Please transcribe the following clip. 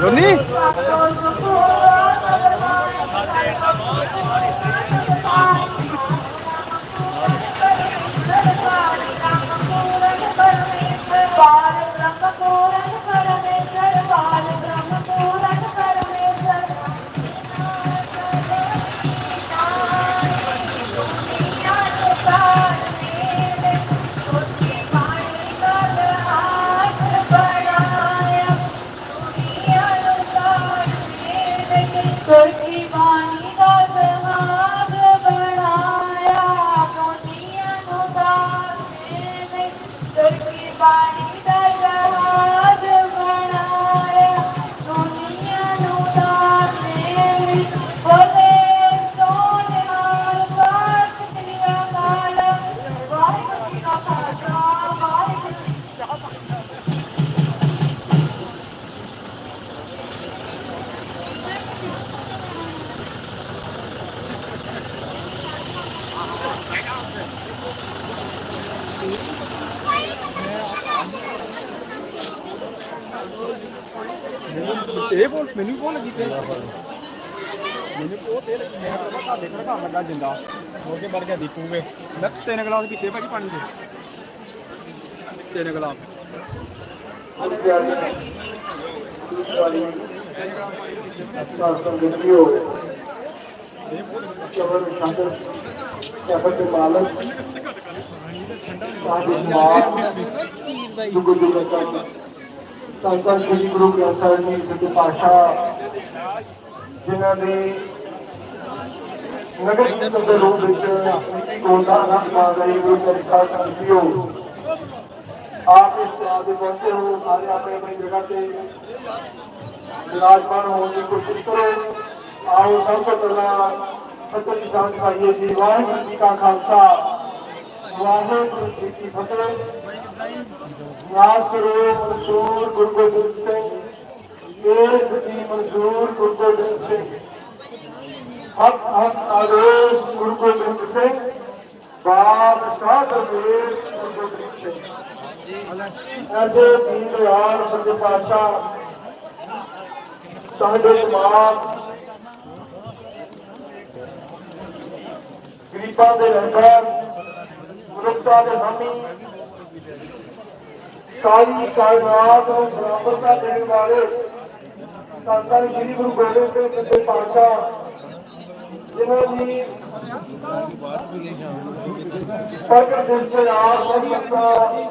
ਲਾ ਜੀ ਇਹ ਬੋਲ, ਮੈਨੂੰ ਕੋਲ ਲੱਗੀ ਤੇ? ਮੈਨੂੰ ਉਹ ਤੇ ਲੱਗੀ? ਮੈਂ ਕਹਿੰਦਾ ਤੁਹਾਡੇ ਘਰ ਘਰ ਲੱਗਾ ਜਿੰਦਾ। ਹੋ ਕੇ ਵਰ ਗਿਆ ਦੀਪੂਗੇ ਮੈਂ ਤਿੰਨ ਗਲਾਸ ਪੀਤੇ ਭਾਜੀ ਪਾਣੀ ਦੇ। ਤਿੰਨ ਗਲਾਸ। ਕਵਰ ਸ਼ੰਕਰ ਕਵਰ ਦੇ ਮਾਲਕ ਸਾਹਿਬ ਮਾਰ ਦੁਗੋ ਦੁਗੋ ਤੱਕ ਸੰਤਾਂ ਸ੍ਰੀ ਗੁਰੂ ਗ੍ਰੰਥ ਸਾਹਿਬ ਜੀ ਸੱਚੇ ਪਾਤਸ਼ਾਹ ਜਿਨ੍ਹਾਂ ਦੇ ਨਗਰ ਕੀਰਤਨ ਦੇ ਰੂਪ ਵਿੱਚ ਕੋਲਾ ਆਨੰਦ ਮਾਣ ਰਹੀ ਗੁਰੂ ਗ੍ਰੰਥ ਸਾਹਿਬ ਆਪ ਇਸ ਸਵਾਦ ਦੇ ਪਹੁੰਚੇ ਹੋ, ਸਾਰੇ ਆਪਣੇ ਆਪਣੀ ਜਗ੍ਹਾ ਤੇ ਵਿਰਾਜਮਾਨ ਹੋਣ ਦੀ ਕੋਸ਼ਿਸ਼ ਕਰੋ। ਆਓ ਸਭ ਤੋਂ ਪਹਿਲਾਂ ਫਤਿਹ ਦੀ ਸਾਂਝ ਜੀ ਵਾਹਿਗੁਰੂ ਜੀ ਕਾ ਖਾਲਸਾ। ਵਾਹਿਗੁਰੂ ਜੀ ਕੀ ਫਤਿਹ ਨਾਮ ਕਰੋ ਮਨਸੂਰ ਗੁਰੂ ਗੋਬਿੰਦ ਸਿੰਘ ਇਹ ਜੀ ਮਨਸੂਰ ਗੁਰੂ ਗੋਬਿੰਦ ਸਿੰਘ ਹੱਕ ਹੱਕ ਆਦੇਸ਼ ਗੁਰੂ ਗੋਬਿੰਦ ਸਿੰਘ ਬਾਦਸ਼ਾਹ ਦਰਵੇਸ਼ ਗੁਰੂ ਗੋਬਿੰਦ ਸਿੰਘ ਐਸੇ ਦੀਨ ਦਿਆਲ ਸੱਚੇ ਪਾਤਸ਼ਾਹ ਸਾਡੇ ਸਮਾਜ ਗਰੀਬਾਂ ਦੇ ਰਹਿਬਰ ਮਨੁੱਖਤਾ ਦੇ ਹਾਮੀ ਸਾਰੀ ਕਾਇਨਾਤ ਨੂੰ ਬਰਾਬਰਤਾ ਦੇਣ ਵਾਲੇ ਸੰਤਾਂ ਸ੍ਰੀ ਗੁਰੂ ਗੋਬਿੰਦ ਸਿੰਘ ਜੀ ਦੇ ਪਾਤਸ਼ਾਹ, ਜਿਨ੍ਹਾਂ ਦੀ ਪ੍ਰਗਟ ਦਿਨ ਤੇ ਆਪ ਸੰਗਤਾਂ